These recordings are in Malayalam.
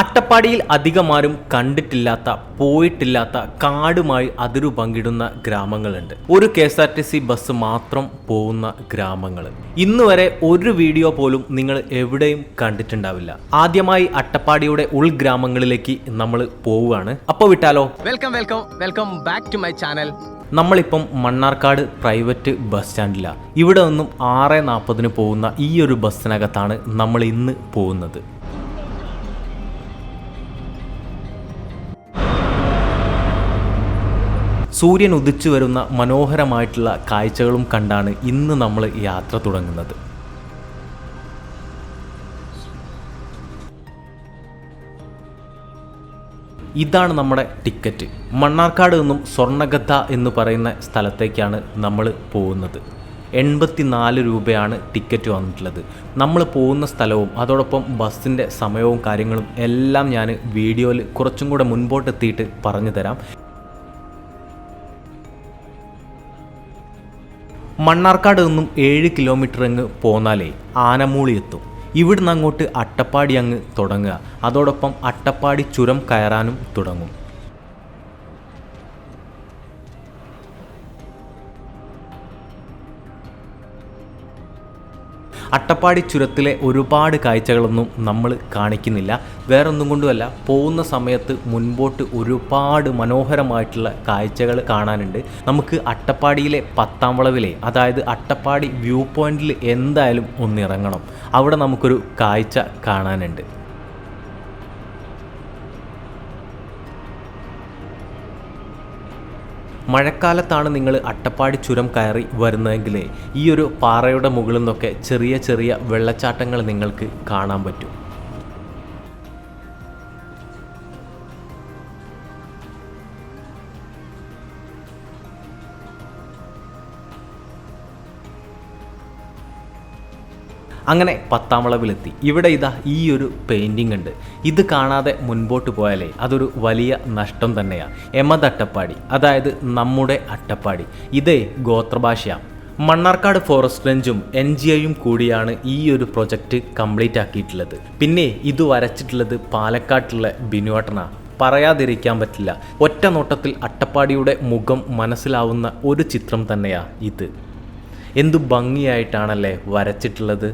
അട്ടപ്പാടിയിൽ അധികമാരും കണ്ടിട്ടില്ലാത്ത പോയിട്ടില്ലാത്ത കാടുമായി അതിരു പങ്കിടുന്ന ഗ്രാമങ്ങളുണ്ട്. ഒരു K S R T C bus മാത്രം പോകുന്ന ഗ്രാമങ്ങൾ ഇന്ന് വരെ ഒരു വീഡിയോ പോലും നിങ്ങൾ എവിടെയും കണ്ടിട്ടുണ്ടാവില്ല. ആദ്യമായി അട്ടപ്പാടിയുടെ ഉൾഗ്രാമങ്ങളിലേക്ക് നമ്മൾ പോവുകയാണ്. അപ്പോൾ വിട്ടാലോ? Welcome welcome welcome back to my channel. നമ്മളിപ്പം മണ്ണാർക്കാട് പ്രൈവറ്റ് ബസ് സ്റ്റാൻഡിലാണ് ഇവിടെ നിന്നും ആറ് നാൽപ്പതിന് പോകുന്ന ഈ ഒരു ബസ്സിനകത്താണ് നമ്മൾ ഇന്ന് പോകുന്നത്. സൂര്യൻ ഉദിച്ചു വരുന്ന മനോഹരമായിട്ടുള്ള കാഴ്ചകളും കണ്ടാണ് ഇന്ന് നമ്മൾ യാത്ര തുടങ്ങുന്നത്. ഇതാണ് നമ്മുടെ ടിക്കറ്റ്. മണ്ണാർക്കാട് നിന്നും സ്വർണഗദ്ദ എന്ന് പറയുന്ന സ്ഥലത്തേക്കാണ് നമ്മൾ പോകുന്നത്. എൺപത്തിനാല് രൂപയാണ് ടിക്കറ്റ് വന്നിട്ടുള്ളത്. നമ്മൾ പോകുന്ന സ്ഥലവും അതോടൊപ്പം ബസ്സിന്റെ സമയവും കാര്യങ്ങളും എല്ലാം ഞാൻ വീഡിയോയിൽ കുറച്ചും കൂടെ മുൻപോട്ടെത്തിയിട്ട് പറഞ്ഞു തരാം. മണ്ണാർക്കാട് നിന്നും ഏഴ് കിലോമീറ്റർ അങ്ങ് പോന്നാലേ ആനമൂളി എത്തും. ഇവിടുന്ന് അങ്ങോട്ട് അട്ടപ്പാടി അങ്ങ് തുടങ്ങുക. അതോടൊപ്പം അട്ടപ്പാടി ചുരം കയറാനും തുടങ്ങും. അട്ടപ്പാടി ചുരത്തിലെ ഒരുപാട് കാഴ്ചകളൊന്നും നമ്മൾ കാണിക്കുന്നില്ല. വേറൊന്നും കൊണ്ടുമല്ല പോകുന്ന സമയത്ത് മുൻപോട്ട് ഒരുപാട് മനോഹരമായിട്ടുള്ള കാഴ്ചകൾ കാണാനുണ്ട്. നമുക്ക് അട്ടപ്പാടിയിലെ പത്താം വളവിലെ അതായത് അട്ടപ്പാടി വ്യൂ പോയിന്റിൽ എന്തായാലും ഒന്നിറങ്ങണം അവിടെ നമുക്കൊരു കാഴ്ച കാണാനുണ്ട്. മഴക്കാലത്താണ് നിങ്ങൾ അട്ടപ്പാടി ചുരം കയറി വരുന്നതെങ്കിൽ ഈ ഒരു പാറയുടെ മുകളിൽ നിന്നൊക്കെ ചെറിയ ചെറിയ വെള്ളച്ചാട്ടങ്ങൾ നിങ്ങൾക്ക് കാണാൻ പറ്റും. അങ്ങനെ പത്താം വളവിലെത്തി ഇവിടെ ഇതാ ഈ ഒരു പെയിന്റിംഗ് ഉണ്ട്. ഇത് കാണാതെ മുൻപോട്ട് പോയാലേ അതൊരു വലിയ നഷ്ടം തന്നെയാണ് എമത് അട്ടപ്പാടി അതായത് നമ്മുടെ അട്ടപ്പാടി. ഇതേ ഗോത്രഭാഷയാണ് മണ്ണാർക്കാട് ഫോറസ്റ്റ് റേഞ്ചും എൻ ജി ഐയും കൂടിയാണ് ഈ ഒരു പ്രൊജക്റ്റ് കംപ്ലീറ്റ് ആക്കിയിട്ടുള്ളത്. പിന്നെ ഇത് വരച്ചിട്ടുള്ളത് പാലക്കാട്ടുള്ള ബിനുവാട്ടനാണ് പറയാതിരിക്കാൻ പറ്റില്ല. ഒറ്റ നോട്ടത്തിൽ അട്ടപ്പാടിയുടെ മുഖം മനസ്സിലാവുന്ന ഒരു ചിത്രം തന്നെയാണ് ഇത്. എന്തു ഭംഗിയായിട്ടാണല്ലേ വരച്ചിട്ടുള്ളത്?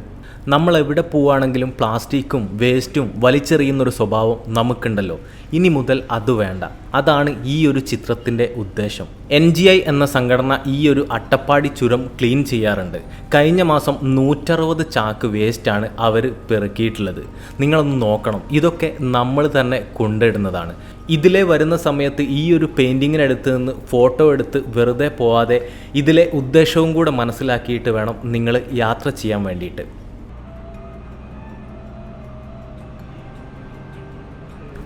നമ്മൾ എവിടെ പോവുകയാണെങ്കിലും പ്ലാസ്റ്റിക്കും വേസ്റ്റും വലിച്ചെറിയുന്നൊരു സ്വഭാവം നമുക്കുണ്ടല്ലോ. ഇനി മുതൽ അത് വേണ്ട. അതാണ് ഈ ഒരു ചിത്രത്തിന്റെ ഉദ്ദേശം. എൻ ജി ഐ എന്ന സംഘടന ഈ ഒരു അട്ടപ്പാടി ചുരം ക്ലീൻ ചെയ്യാറുണ്ട്. കഴിഞ്ഞ മാസം നൂറ്ററുപത് ചാക്ക് വേസ്റ്റാണ് അവർ പെറുക്കിയിട്ടുള്ളത്. നിങ്ങളൊന്ന് നോക്കണം. ഇതൊക്കെ നമ്മൾ തന്നെ കൊണ്ടിടുന്നതാണ്. ഇതിലെ വരുന്ന സമയത്ത് ഈ ഒരു പെയിന്റിങ്ങിനടുത്ത് നിന്ന് ഫോട്ടോ എടുത്ത് വെറുതെ പോവാതെ ഇതിലെ ഉദ്ദേശവും കൂടെ മനസ്സിലാക്കിയിട്ട് വേണം നിങ്ങൾ യാത്ര ചെയ്യാൻ വേണ്ടിയിട്ട്.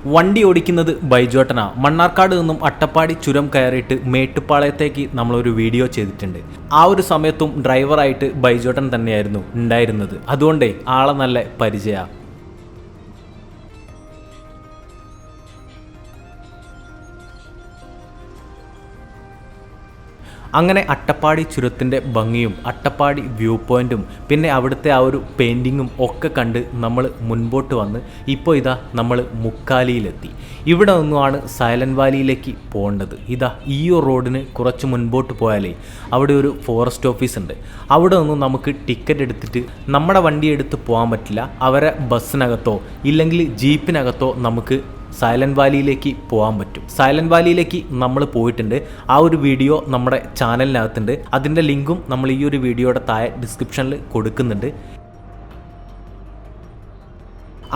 വണ്ടി ഓടിക്കുന്നത് ബൈജോട്ടനാ മണ്ണാർക്കാട് നിന്നും അട്ടപ്പാടി ചുരം കയറിയിട്ട് മേട്ടുപ്പാളയത്തേക്ക് നമ്മളൊരു വീഡിയോ ചെയ്തിട്ടുണ്ട്. ആ ഒരു സമയത്തും ഡ്രൈവറായിട്ട് ബൈജോട്ടൻ തന്നെയായിരുന്നു ഉണ്ടായിരുന്നത്. അതുകൊണ്ടേ ആളെ നല്ല പരിചയമാണ് അങ്ങനെ അട്ടപ്പാടി ചുരത്തിന്റെ ഭംഗിയും അട്ടപ്പാടി വ്യൂ പോയിന്റും പിന്നെ അവിടുത്തെ ആ ഒരു പെയിന്റിങ്ങും ഒക്കെ കണ്ട് നമ്മൾ മുൻപോട്ട് വന്ന് ഇപ്പോൾ ഇതാ നമ്മൾ മുക്കാലിയിലെത്തി. ഇവിടെ നിന്നുമാണ് സൈലന്റ് വാലിയിലേക്ക് പോകേണ്ടത്. ഇതാ ഈ റോഡിന് കുറച്ച് മുൻപോട്ട് പോയാലേ അവിടെ ഒരു ഫോറസ്റ്റ് ഓഫീസ് ഉണ്ട്. അവിടെ നിന്നും നമുക്ക് ടിക്കറ്റ് എടുത്തിട്ട് നമ്മുടെ വണ്ടി എടുത്ത് പോകാൻ പറ്റില്ല. അവരെ ബസ്സിനകത്തോ ഇല്ലെങ്കിൽ ജീപ്പിനകത്തോ നമുക്ക് സൈലന്റ് വാലിയിലേക്ക് പോകാൻ പറ്റും. സൈലന്റ് വാലിയിലേക്ക് നമ്മൾ പോയിട്ടുണ്ട്. ആ ഒരു വീഡിയോ നമ്മുടെ ചാനലിനകത്തുണ്ട്. അതിന്റെ ലിങ്കും നമ്മൾ ഈ ഒരു വീഡിയോയുടെ താഴെ ഡിസ്ക്രിപ്ഷനിൽ കൊടുക്കുന്നുണ്ട്.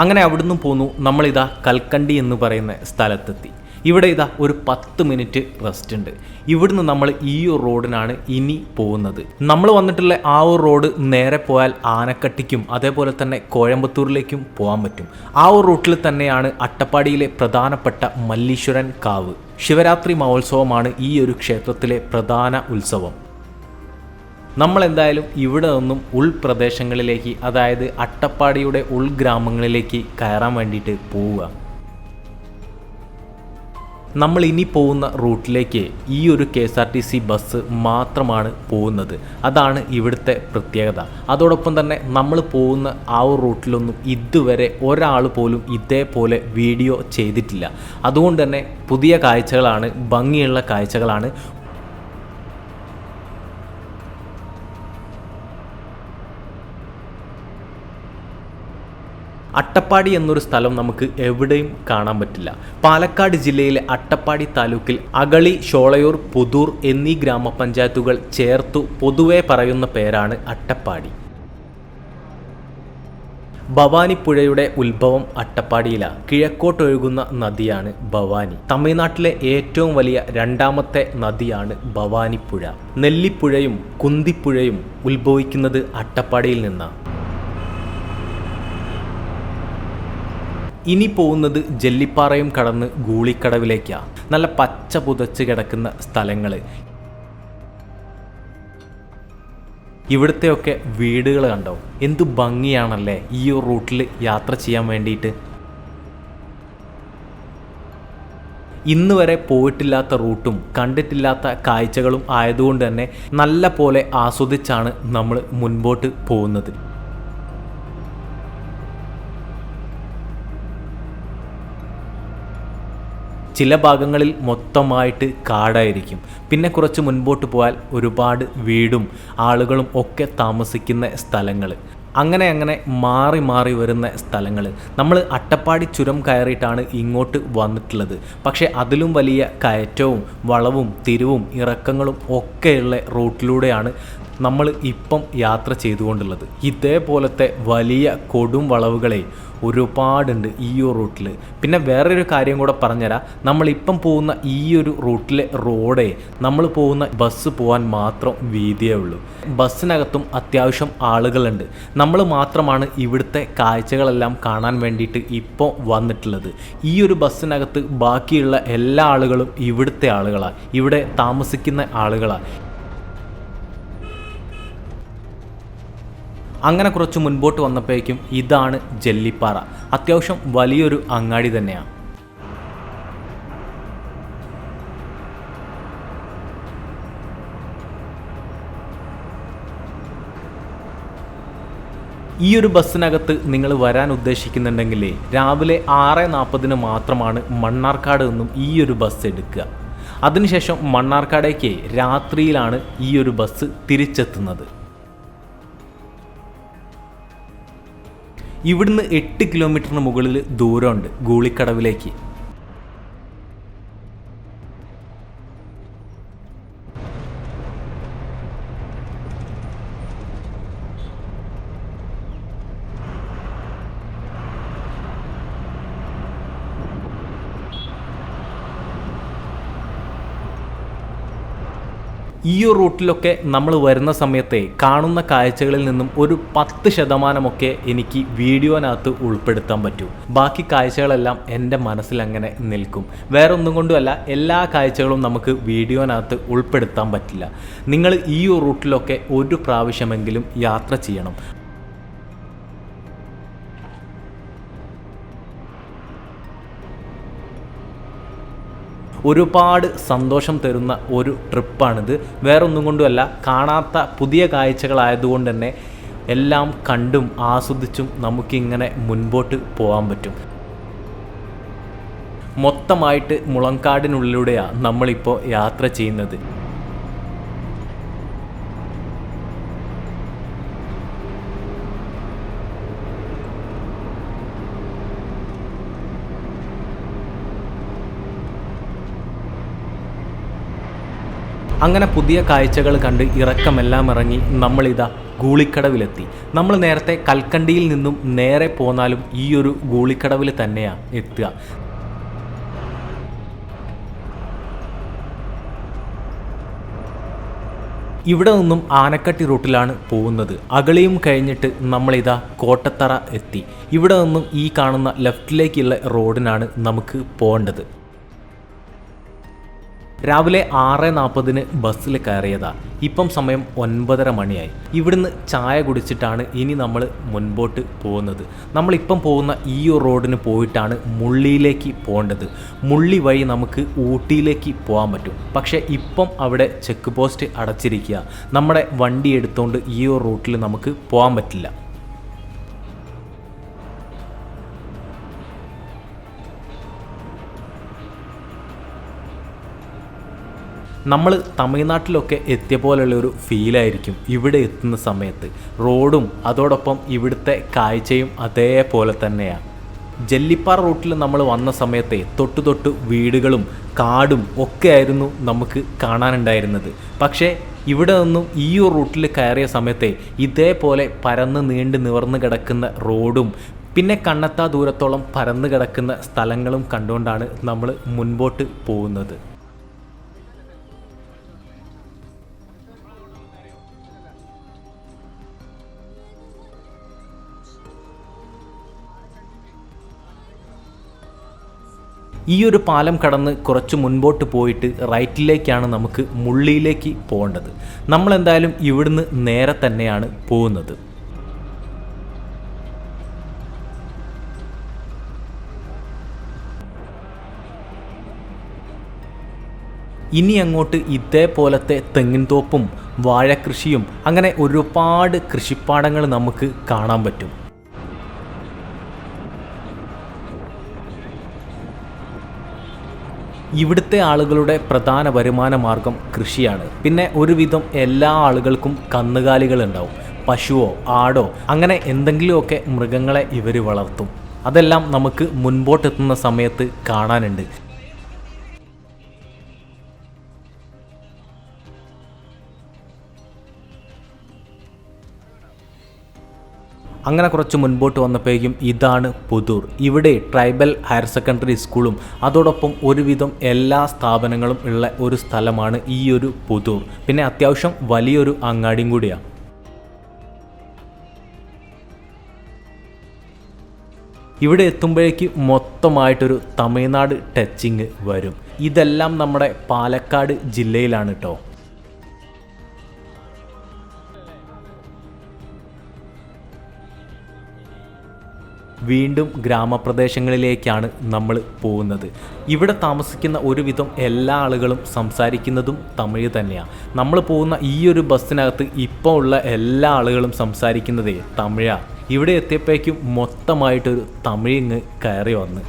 അങ്ങനെ അവിടുന്ന് പോന്നു. നമ്മളിതാ കൽക്കണ്ടി എന്ന് പറയുന്ന സ്ഥലത്തെത്തി. ഇവിടെ ഇതാ ഒരു പത്ത് മിനിറ്റ് റെസ്റ്റ് ഉണ്ട്. ഇവിടുന്ന് നമ്മൾ ഈ ഒരു റോഡിനാണ് ഇനി പോകുന്നത്. നമ്മൾ വന്നിട്ടുള്ള ആ ഒരു റോഡ് നേരെ പോയാൽ ആനക്കട്ടിക്കും അതേപോലെ തന്നെ കോയമ്പത്തൂരിലേക്കും പോകാൻ പറ്റും. ആ ഒരു റൂട്ടിൽ തന്നെയാണ് അട്ടപ്പാടിയിലെ പ്രധാനപ്പെട്ട മല്ലീശ്വരൻ കാവ്. ശിവരാത്രി മഹോത്സവമാണ് ഈ ഒരു ക്ഷേത്രത്തിലെ പ്രധാന ഉത്സവം. നമ്മൾ എന്തായാലും ഇവിടെ നിന്നും ഉൾപ്രദേശങ്ങളിലേക്ക് അതായത് അട്ടപ്പാടിയുടെ ഉൾഗ്രാമങ്ങളിലേക്ക് കയറാൻ വേണ്ടിയിട്ട് പോവുക. നമ്മൾ ഇനി പോകുന്ന റൂട്ടിലേക്ക് ഈ ഒരു K S R T C bus മാത്രമാണ് പോകുന്നത്. അതാണ് ഇവിടുത്തെ പ്രത്യേകത. അതോടൊപ്പം തന്നെ നമ്മൾ പോകുന്ന ആ ഒരു റൂട്ടിലൊന്നും ഇതുവരെ ഒരാൾ പോലും ഇതേപോലെ വീഡിയോ ചെയ്തിട്ടില്ല. അതുകൊണ്ട് തന്നെ പുതിയ കാഴ്ചകളാണ് ഭംഗിയുള്ള കാഴ്ചകളാണ് അട്ടപ്പാടി എന്നൊരു സ്ഥലം നമുക്ക് എവിടെയും കാണാൻ പറ്റില്ല. പാലക്കാട് ജില്ലയിലെ അട്ടപ്പാടി താലൂക്കിൽ അകളി ഷോളയൂർ പുതൂർ എന്നീ ഗ്രാമപഞ്ചായത്തുകൾ ചേർത്തു പൊതുവെ പറയുന്ന പേരാണ് അട്ടപ്പാടി. ഭവാനിപ്പുഴയുടെ ഉത്ഭവം അട്ടപ്പാടിയിലാണ് കിഴക്കോട്ടൊഴുകുന്ന നദിയാണ് ഭവാനി. തമിഴ്നാട്ടിലെ ഏറ്റവും വലിയ രണ്ടാമത്തെ നദിയാണ് ഭവാനിപ്പുഴ. നെല്ലിപ്പുഴയും കുന്തിപ്പുഴയും ഉത്ഭവിക്കുന്നത് അട്ടപ്പാടിയിൽ നിന്നാണ് ഇനി പോകുന്നത് ജെല്ലിപ്പാറയും കടന്ന് ഗൂളിക്കടവിലേക്കാണ് നല്ല പച്ച പുതച്ച് കിടക്കുന്ന സ്ഥലങ്ങൾ ഇവിടുത്തെയൊക്കെ വീടുകൾ കണ്ടോ? എന്തു ഭംഗിയാണല്ലേ ഈ ഒരു റൂട്ടിൽ യാത്ര ചെയ്യാൻ വേണ്ടിയിട്ട്. ഇന്ന് വരെ പോയിട്ടില്ലാത്ത റൂട്ടും കണ്ടിട്ടില്ലാത്ത കാഴ്ചകളും ആയതുകൊണ്ട് തന്നെ നല്ല പോലെ ആസ്വദിച്ചാണ് നമ്മൾ മുൻപോട്ട് പോകുന്നത്. ചില ഭാഗങ്ങളിൽ മൊത്തമായിട്ട് കാടായിരിക്കും. പിന്നെ കുറച്ച് മുൻപോട്ട് പോയാൽ ഒരുപാട് വീടും ആളുകളും ഒക്കെ താമസിക്കുന്ന സ്ഥലങ്ങൾ. അങ്ങനെ അങ്ങനെ മാറി മാറി വരുന്ന സ്ഥലങ്ങൾ. നമ്മൾ അട്ടപ്പാടി ചുരം കയറിയിട്ടാണ് ഇങ്ങോട്ട് വന്നിട്ടുള്ളത്. പക്ഷേ അതിലും വലിയ കയറ്റവും വളവും തിരിവും ഇറക്കങ്ങളും ഒക്കെയുള്ള റൂട്ടിലൂടെയാണ് നമ്മൾ ഇപ്പം യാത്ര ചെയ്തുകൊണ്ടുള്ളത്. ഇതേപോലത്തെ വലിയ കൊടും വളവുകളെ ഒരുപാടുണ്ട് ഈ ഒരു റൂട്ടിൽ പിന്നെ വേറൊരു കാര്യം കൂടെ പറഞ്ഞുതരാം. നമ്മളിപ്പം പോകുന്ന ഈ ഒരു റൂട്ടിലെ റോഡേ നമ്മൾ പോകുന്ന ബസ് പോകാൻ മാത്രം വീതിയേ ഉള്ളൂ. ബസ്സിനകത്തും അത്യാവശ്യം ആളുകളുണ്ട്. നമ്മൾ മാത്രമാണ് ഇവിടുത്തെ കാഴ്ചകളെല്ലാം കാണാൻ വേണ്ടിയിട്ട് ഇപ്പോൾ വന്നിട്ടുള്ളത്. ഈ ഒരു ബസ്സിനകത്ത് ബാക്കിയുള്ള എല്ലാ ആളുകളും ഇവിടുത്തെ ആളുകളാണ് ഇവിടെ താമസിക്കുന്ന ആളുകളാണ് അങ്ങനെ കുറച്ച് മുൻപോട്ട് വന്നപ്പോഴേക്കും ഇതാണ് ജെല്ലിപ്പാറ. അത്യാവശ്യം വലിയൊരു അങ്ങാടി തന്നെയാണ്. ഈ ഒരു ബസ്സിനകത്ത് നിങ്ങൾ വരാൻ ഉദ്ദേശിക്കുന്നുണ്ടെങ്കിൽ രാവിലെ ആറ് നാൽപ്പതിന് മാത്രമാണ് മണ്ണാർക്കാട് നിന്നും ഈ ഒരു ബസ് എടുക്കുക. അതിനുശേഷം മണ്ണാർക്കാടേക്ക് രാത്രിയിലാണ് ഈ ഒരു ബസ് തിരിച്ചെത്തുന്നത്. ഇവിടുന്ന് എട്ട് കിലോമീറ്ററിന് മുകളിൽ ദൂരമുണ്ട് ഗൂളിക്കടവിലേക്ക്. ഈ ഒരു റൂട്ടിലൊക്കെ നമ്മൾ വരുന്ന സമയത്തെ കാണുന്ന കാഴ്ചകളിൽ നിന്നും ഒരു പത്ത് ശതമാനമൊക്കെ എനിക്ക് വീഡിയോനകത്ത് ഉൾപ്പെടുത്താൻ പറ്റൂ. ബാക്കി കാഴ്ചകളെല്ലാം എന്റെ മനസ്സിൽ അങ്ങനെ നിൽക്കും. വേറെ ഒന്നും കൊണ്ടുമല്ല എല്ലാ കാഴ്ചകളും നമുക്ക് വീഡിയോനകത്ത് ഉൾപ്പെടുത്താൻ പറ്റില്ല. നിങ്ങൾ ഈ ഒരു റൂട്ടിലൊക്കെ ഒരു പ്രാവശ്യമെങ്കിലും യാത്ര ചെയ്യണം. ഒരുപാട് സന്തോഷം തരുന്ന ഒരു ട്രിപ്പാണിത്. വേറൊന്നും കൊണ്ടുമല്ല കാണാത്ത പുതിയ കാഴ്ചകളായതുകൊണ്ട് തന്നെ എല്ലാം കണ്ടും ആസ്വദിച്ചും നമുക്കിങ്ങനെ മുൻപോട്ട് പോകാൻ പറ്റും. മൊത്തമായിട്ട് മുളങ്കാടിനുള്ളിലൂടെയാണ് നമ്മളിപ്പോൾ യാത്ര ചെയ്യുന്നത്. അങ്ങനെ പുതിയ കാഴ്ചകൾ കണ്ട് ഇറക്കമെല്ലാം ഇറങ്ങി നമ്മളിതാ ഗൂളിക്കടവിലെത്തി. നമ്മൾ നേരത്തെ കൽക്കണ്ടിയിൽ നിന്നും നേരെ പോന്നാലും ഈ ഒരു ഗൂളിക്കടവിൽ തന്നെയാണ് എത്തുക. ഇവിടെ നിന്നും ആനക്കട്ടി റൂട്ടിലാണ് പോകുന്നത്. അകളിയും കഴിഞ്ഞിട്ട് നമ്മളിതാ കോട്ടത്തറ എത്തി. ഇവിടെ നിന്നും ഈ കാണുന്ന ലെഫ്റ്റിലേക്കുള്ള റോഡിനാണ് നമുക്ക് പോകേണ്ടത്. രാവിലെ ആറ് നാൽപ്പതിന് ബസ്സിൽ കയറിയതാ. ഇപ്പം സമയം ഒൻപതര മണിയായി. ഇവിടുന്ന് ചായ കുടിച്ചിട്ടാണ് ഇനി നമ്മൾ മുൻപോട്ട് പോകുന്നത്. നമ്മളിപ്പം പോകുന്ന ഈ റോഡിന് പോയിട്ടാണ് മുള്ളിയിലേക്ക് പോകേണ്ടത്. മുള്ളി വഴി നമുക്ക് ഊട്ടിയിലേക്ക് പോകാൻ പറ്റും. പക്ഷേ ഇപ്പം അവിടെ ചെക്ക് പോസ്റ്റ് അടച്ചിരിക്കുക. നമ്മുടെ വണ്ടി എടുത്തുകൊണ്ട് ഈ റൂട്ടിൽ നമുക്ക് പോകാൻ പറ്റില്ല. നമ്മൾ തമിഴ്നാട്ടിലൊക്കെ എത്തിയ പോലെയുള്ള ഒരു ഫീലായിരിക്കും ഇവിടെ എത്തുന്ന സമയത്ത്. റോഡും അതോടൊപ്പം ഇവിടുത്തെ കാഴ്ചയും അതേപോലെ തന്നെയാണ് ജല്ലിപ്പാറ റൂട്ടിൽ നമ്മൾ വന്ന സമയത്തെ തൊട്ടു തൊട്ട് വീടുകളും കാടും ഒക്കെ ആയിരുന്നു നമുക്ക് കാണാനുണ്ടായിരുന്നത്. പക്ഷേ ഇവിടെ നിന്നും ഈ ഒരു റൂട്ടിൽ കയറിയ സമയത്തെ ഇതേപോലെ പരന്ന് നീണ്ട് നിവർന്ന് കിടക്കുന്ന റോഡും പിന്നെ കണ്ണെത്താ ദൂരത്തോളം പരന്ന് കിടക്കുന്ന സ്ഥലങ്ങളും കണ്ടുകൊണ്ടാണ് നമ്മൾ മുൻപോട്ട് പോകുന്നത്. ഈ ഒരു പാലം കടന്ന് കുറച്ച് മുൻപോട്ട് പോയിട്ട് റൈറ്റിലേക്കാണ് നമുക്ക് മുള്ളിയിലേക്ക് പോകേണ്ടത്. നമ്മൾ എന്തായാലും ഇവിടുന്ന് നേരെ തന്നെയാണ് പോകുന്നത്. ഇനി അങ്ങോട്ട് ഇതേപോലത്തെ തെങ്ങിൻതോപ്പും വാഴക്കൃഷിയും അങ്ങനെ ഒരുപാട് കൃഷിപ്പാടങ്ങൾ നമുക്ക് കാണാൻ പറ്റും. ഇവിടുത്തെ ആളുകളുടെ പ്രധാന വരുമാന മാർഗം കൃഷിയാണ്. പിന്നെ ഒരുവിധം എല്ലാ ആളുകൾക്കും കന്നുകാലികൾ ഉണ്ടാവും. പശുവോ ആടോ അങ്ങനെ എന്തെങ്കിലുമൊക്കെ മൃഗങ്ങളെ ഇവർ വളർത്തും. അതെല്ലാം നമുക്ക് മുൻപോട്ടെത്തുന്ന സമയത്ത് കാണാനുണ്ട്. അങ്ങനെ കുറച്ച് മുൻപോട്ട് വന്നപ്പോഴേക്കും ഇതാണ് പുതൂർ. ഇവിടെ ട്രൈബൽ ഹയർ സെക്കൻഡറി സ്കൂളും അതോടൊപ്പം ഒരുവിധം എല്ലാ സ്ഥാപനങ്ങളും ഉള്ള ഒരു സ്ഥലമാണ് ഈ ഒരു പുതൂർ. പിന്നെ അത്യാവശ്യം വലിയൊരു അങ്ങാടിയും കൂടിയാണ് ഇവിടെ എത്തുമ്പോഴേക്ക് മൊത്തമായിട്ടൊരു തമിഴ്നാട് ടച്ചിങ് വരും. ഇതെല്ലാം നമ്മുടെ പാലക്കാട് ജില്ലയിലാണ് കേട്ടോ വീണ്ടും ഗ്രാമപ്രദേശങ്ങളിലേക്കാണ് നമ്മൾ പോകുന്നത്. ഇവിടെ താമസിക്കുന്ന ഒരുവിധം എല്ലാ ആളുകളും സംസാരിക്കുന്നതും തമിഴ് തന്നെയാണ് നമ്മൾ പോകുന്ന ഈ ഒരു ബസ്സിനകത്ത് ഇപ്പോൾ ഉള്ള എല്ലാ ആളുകളും സംസാരിക്കുന്നതേ തമിഴാണ് ഇവിടെ എത്തിയപ്പോഴേക്കും മൊത്തമായിട്ടൊരു തമിഴിങ് കയറി വന്ന്.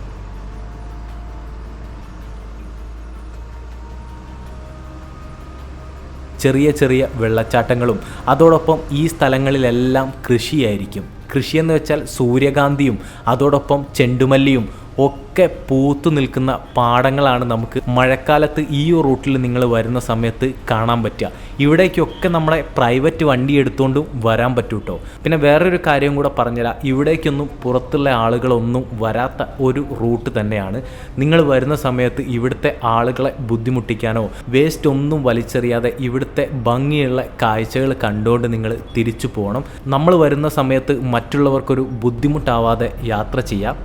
ചെറിയ ചെറിയ വെള്ളച്ചാട്ടങ്ങളും അതോടൊപ്പം ഈ സ്ഥലങ്ങളിലെല്ലാം കൃഷിയായിരിക്കും. കൃഷിയെന്ന് വെച്ചാൽ സൂര്യകാന്തിയും അതോടൊപ്പം ചെണ്ടുമല്ലിയും ഒക്കെ പൂത്തു നിൽക്കുന്ന പാടങ്ങളാണ് നമുക്ക് മഴക്കാലത്ത് ഈ റൂട്ടിൽ നിങ്ങൾ വരുന്ന സമയത്ത് കാണാൻ പറ്റുക. ഇവിടേക്കൊക്കെ നമ്മളെ പ്രൈവറ്റ് വണ്ടി എടുത്തുകൊണ്ടും വരാൻ പറ്റൂ കേട്ടോ പിന്നെ വേറൊരു കാര്യം കൂടെ പറഞ്ഞുതരാം ഇവിടേക്കൊന്നും പുറത്തുള്ള ആളുകളൊന്നും വരാത്ത ഒരു റൂട്ട് തന്നെയാണ്. നിങ്ങൾ വരുന്ന സമയത്ത് ഇവിടുത്തെ ആളുകളെ ബുദ്ധിമുട്ടിക്കാനോ വേസ്റ്റ് ഒന്നും വലിച്ചെറിയാതെ ഇവിടുത്തെ ഭംഗിയുള്ള കാഴ്ചകൾ കണ്ടുകൊണ്ട് നിങ്ങൾ തിരിച്ചു പോകണം നമ്മൾ വരുന്ന സമയത്ത് മറ്റുള്ളവർക്കൊരു ബുദ്ധിമുട്ടാവാതെ യാത്ര ചെയ്യാം.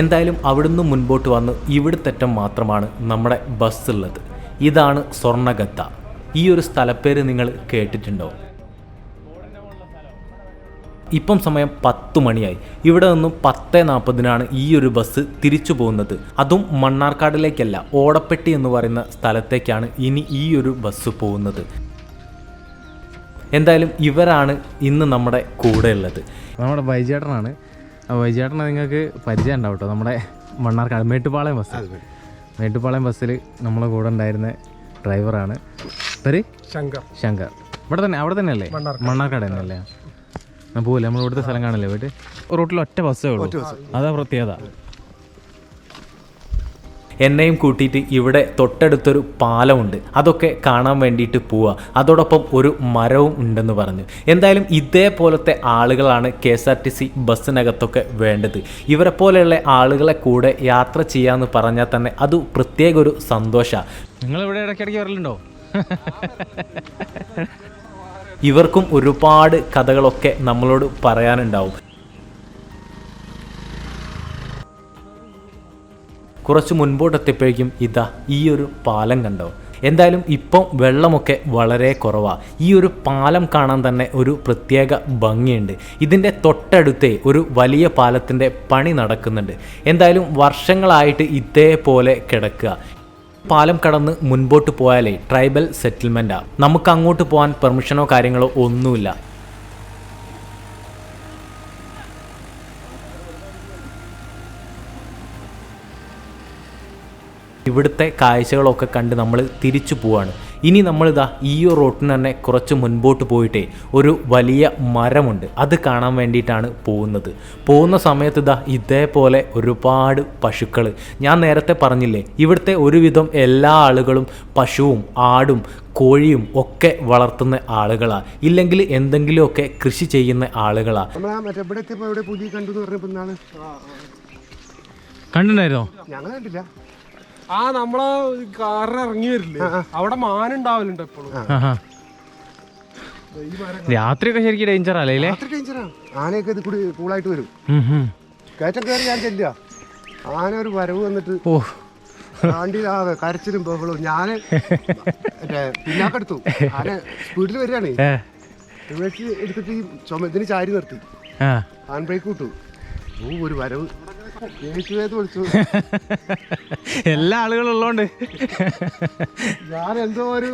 എന്തായാലും അവിടുന്ന് മുൻപോട്ട് വന്ന് ഇവിടുത്തെറ്റം മാത്രമാണ് നമ്മുടെ ബസ് ഉള്ളത് ഇതാണ് സ്വർണഗത്ത ഈ ഒരു സ്ഥലപ്പേര് നിങ്ങൾ കേട്ടിട്ടുണ്ടോ? ഇപ്പം സമയം പത്ത് മണിയായി. ഇവിടെ നിന്നും പത്ത് നാൽപ്പതിനാണ് ഈ ഒരു ബസ് തിരിച്ചു പോകുന്നത്. അതും മണ്ണാർക്കാടിലേക്കല്ല ഓടപ്പെട്ടി എന്ന് പറയുന്ന സ്ഥലത്തേക്കാണ് ഇനി ഈ ഒരു ബസ് പോകുന്നത്. എന്തായാലും ഇവരാണ് ഇന്ന് നമ്മുടെ കൂടെ ഉള്ളത് നമ്മുടെ വൈചേട്ടനാണ് ആ വൈചേട്ടനെ നിങ്ങൾക്ക് പരിചയം ഉണ്ടാവും കേട്ടോ. നമ്മുടെ മണ്ണാർക്കാട് മേട്ടുപാളയം ബസ്. മേട്ടുപാളയം ബസ്സിൽ നമ്മളെ കൂടെ ഉണ്ടായിരുന്ന ഡ്രൈവറാണ്. പേര്? ശങ്കർ. ശങ്കർ. ഇവിടെ തന്നെ അവിടെ തന്നെ അല്ലേ മണ്ണാർക്കാട് തന്നെ അല്ലേ ഞാൻ പോവില്ല? നമ്മൾ ഇവിടുത്തെ സ്ഥലം കാണില്ലേ പോയിട്ട്? റൂട്ടിൽ ഒറ്റ ബസ്സേ ഉള്ളൂ. അതാ പ്രത്യേകത. എന്നെയും കൂട്ടിയിട്ട് ഇവിടെ തൊട്ടടുത്തൊരു പാലമുണ്ട്. അതൊക്കെ കാണാൻ വേണ്ടിയിട്ട് പോവുക അതോടൊപ്പം ഒരു മരവും ഉണ്ടെന്ന് പറഞ്ഞു. എന്തായാലും ഇതേപോലത്തെ ആളുകളാണ് K S R T C ബസ്സിനകത്തൊക്കെ വേണ്ടത്. ഇവരെ പോലെയുള്ള ആളുകളെ കൂടെ യാത്ര ചെയ്യാന്ന് പറഞ്ഞാൽ തന്നെ അത് പ്രത്യേക ഒരു സന്തോഷമാണ് നിങ്ങൾ ഇവിടെ ഇടയ്ക്കിടയ്ക്ക് വരലുണ്ടോ? ഇവർക്കും ഒരുപാട് കഥകളൊക്കെ നമ്മളോട് പറയാനുണ്ടാവും. കുറച്ച് മുൻപോട്ടെത്തിയപ്പോഴേക്കും ഇതാ ഈ ഒരു പാലം കണ്ടോ? എന്തായാലും ഇപ്പം വെള്ളമൊക്കെ വളരെ കുറവാണ് ഈ ഒരു പാലം കാണാൻ തന്നെ ഒരു പ്രത്യേക ഭംഗിയുണ്ട്. ഇതിന്റെ തൊട്ടടുത്തേ ഒരു വലിയ പാലത്തിന്റെ പണി നടക്കുന്നുണ്ട്. എന്തായാലും വർഷങ്ങളായിട്ട് ഇതേപോലെ കിടക്കുക. പാലം കടന്ന് മുൻപോട്ട് പോയാലേ ട്രൈബൽ സെറ്റിൽമെന്റാണ് നമുക്ക് അങ്ങോട്ട് പോകാൻ പെർമിഷനോ കാര്യങ്ങളോ ഒന്നുമില്ല. ഇവിടുത്തെ കാഴ്ചകളൊക്കെ കണ്ട് നമ്മൾ തിരിച്ചു പോവാണ്. ഇനി നമ്മളിതാ ഈ ഒരു റോട്ടിന് തന്നെ കുറച്ച് മുൻപോട്ട് പോയിട്ടേ ഒരു വലിയ മരമുണ്ട്. അത് കാണാൻ വേണ്ടിയിട്ടാണ് പോകുന്നത്. പോകുന്ന സമയത്ത് ഇതാ ഇതേപോലെ ഒരുപാട് പശുക്കൾ ഞാൻ നേരത്തെ പറഞ്ഞില്ലേ ഇവിടുത്തെ ഒരുവിധം എല്ലാ ആളുകളും പശുവും ആടും കോഴിയും ഒക്കെ വളർത്തുന്ന ആളുകളാണ് ഇല്ലെങ്കിൽ എന്തെങ്കിലുമൊക്കെ കൃഷി ചെയ്യുന്ന ആളുകളാണ് കണ്ടിട്ടുണ്ടായിരുന്നോ? ഞങ്ങൾ കണ്ടില്ല. ആ നമ്മളെ കാറിന് ഇറങ്ങി വരില്ലേ? അവിടെ മാനുണ്ടാവലുണ്ട് എപ്പോഴും. രാത്രി രാത്രിയൊക്കെ ശരിക്കും ഡേഞ്ചർ അല്ലേ ഇല്ലേ? അത്ര ഡേഞ്ചറാ ആനയൊക്കെ ഇത് കൂടി കൂളായിട്ട് വരും. കയറ്റം കയറി ഞാൻ ചെല്ലുക ആന ഒരു വരവ് വന്നിട്ട് ഓ. വണ്ടിയിലാകെ കരച്ചിലും ബഹളവും. ഞാൻ മറ്റേ പിന്നാക്കെടുത്തു. ആന സ്പീഡിൽ വരികയാണ്. എടുത്തിട്ട് ഈ ചുമത്തിന് ചാരി നിർത്തി. ഹാൻഡ് ബ്രേക്ക് വിട്ടു ഓ ഒരു വരവ്. എല്ലാ ആളുകളും ഉള്ളോണ്ട് ഞാൻ എന്തോ ഒരു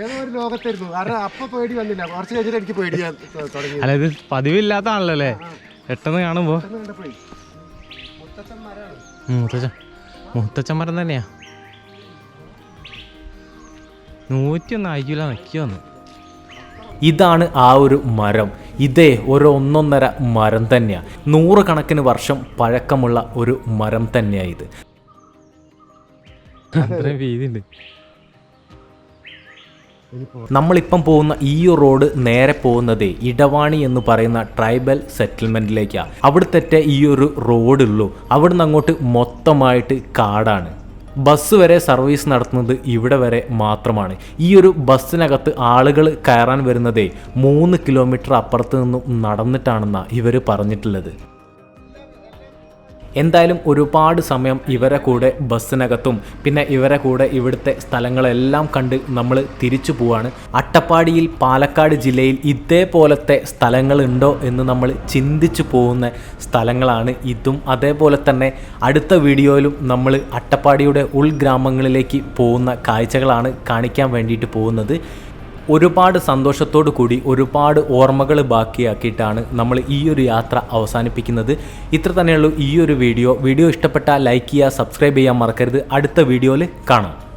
ഏതോ ഒരു ലോകത്തായിരുന്നു. കാരണം അപ്പൊ പേടി വന്നില്ല. കുറച്ച് കഴിഞ്ഞിട്ട് എനിക്ക് പേടിയാ തുടങ്ങി അല്ല ഇത് പതിവില്ലാത്തതാണല്ലോ അല്ലേ? പെട്ടെന്ന് കാണുമ്പോ. മുത്തച്ഛൻ മുത്തച്ഛൻ മരം തന്നെയാ? നൂറ്റിയൊന്നും അയക്കില്ല നിൽക്കുവന്ന് ഇതാണ് ആ ഒരു മരം. ഇതേ ഒരു ഒന്നൊന്നര മരം തന്നെയാണ് നൂറുകണക്കിന് വർഷം പഴക്കമുള്ള ഒരു മരം തന്നെയാണ് ഇത്. നമ്മളിപ്പം പോകുന്ന ഈ റോഡ് നേരെ പോകുന്നത് ഇടവാണി എന്ന് പറയുന്ന ട്രൈബൽ സെറ്റിൽമെന്റിലേക്കാണ് അവിടുത്തെ ഈ ഒരു റോഡുള്ളൂ. അവിടുന്ന് അങ്ങോട്ട് മൊത്തമായിട്ട് കാടാണ്. ബസ് വരെ സർവീസ് നടത്തുന്നത് ഇവിടെ വരെ മാത്രമാണ്. ഈ ഒരു ബസ്സിനകത്ത് ആളുകൾ കയറാൻ വരുന്നതേ മൂന്ന് കിലോമീറ്റർ അപ്പുറത്ത് നിന്നും നടന്നിട്ടാണെന്നാണ് ഇവർ പറഞ്ഞിട്ടുള്ളത്. എന്തായാലും ഒരുപാട് സമയം ഇവരെ കൂടെ ബസ്സിനകത്തും പിന്നെ ഇവരെ കൂടെ ഇവിടുത്തെ സ്ഥലങ്ങളെല്ലാം കണ്ട് നമ്മൾ തിരിച്ചു പോവാണ്. അട്ടപ്പാടിയിൽ പാലക്കാട് ജില്ലയിൽ ഇതേപോലത്തെ സ്ഥലങ്ങളുണ്ടോ എന്ന് നമ്മൾ ചിന്തിച്ചു പോകുന്ന സ്ഥലങ്ങളാണ് ഇതും. അതേപോലെ തന്നെ അടുത്ത വീഡിയോയിലും നമ്മൾ അട്ടപ്പാടിയുടെ ഉൾഗ്രാമങ്ങളിലേക്ക് പോകുന്ന കാഴ്ചകളാണ് കാണിക്കാൻ വേണ്ടിയിട്ട് പോകുന്നത്. ഒരുപാട് സന്തോഷത്തോടു കൂടി ഒരുപാട് ഓർമ്മകൾ ബാക്കിയാക്കിയിട്ടാണ് നമ്മൾ ഈ ഒരു യാത്ര അവസാനിപ്പിക്കുന്നത്. ഇത്ര തന്നെയുള്ളൂ ഈ ഒരു വീഡിയോ. വീഡിയോ ഇഷ്ടപ്പെട്ടാൽ ലൈക്ക് ചെയ്യുക സബ്സ്ക്രൈബ് ചെയ്യാൻ മറക്കരുത്. അടുത്ത വീഡിയോയിൽ കാണാം.